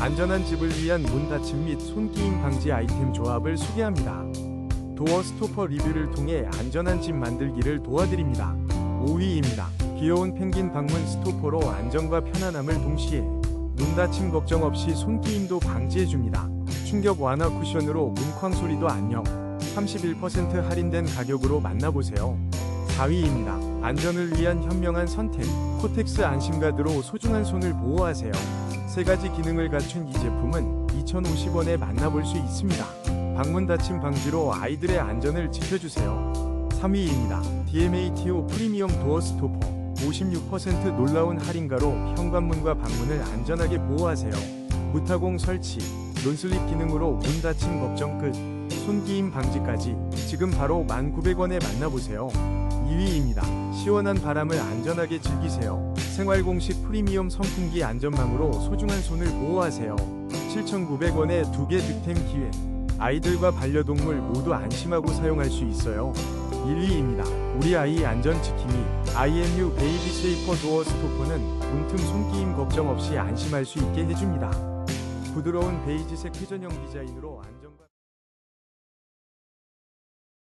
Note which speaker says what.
Speaker 1: 안전한 집을 위한 문 닫힘 및 손끼임 방지 아이템 조합을 소개합니다. 도어 스토퍼 리뷰를 통해 안전한 집 만들기를 도와드립니다. 5위입니다. 귀여운 펭귄 방문 스토퍼로 안전과 편안함을 동시에 문 닫힘 걱정 없이 손끼임도 방지해줍니다. 충격 완화 쿠션으로 문쾅 소리도 안녕. 31% 할인된 가격으로 만나보세요. 4위입니다. 안전을 위한 현명한 선택. 코텍스 안심가드로 소중한 손을 보호하세요. 세 가지 기능을 갖춘 이 제품은 2,050원에 만나볼 수 있습니다. 방문 닫힘 방지로 아이들의 안전을 지켜주세요. 3위입니다. DMATO 프리미엄 도어 스토퍼 56% 놀라운 할인가로 현관문과 방문을 안전하게 보호하세요. 무타공 설치, 논슬립 기능으로 문 닫힘 걱정 끝, 손기임 방지까지 지금 바로 1,900원에 만나보세요. 2위입니다. 시원한 바람을 안전하게 즐기세요. 생활 공식 프리미엄 선풍기 안전망으로 소중한 손을 보호하세요. 7,900원에 두 개 득템 기회. 아이들과 반려동물 모두 안심하고 사용할 수 있어요. 1위입니다. 우리 아이 안전 지킴이 IMU 베이비 세이퍼 도어 스토퍼는 문틈 손끼임 걱정 없이 안심할 수 있게 해줍니다. 부드러운 베이지색 회전형 디자인으로 안정감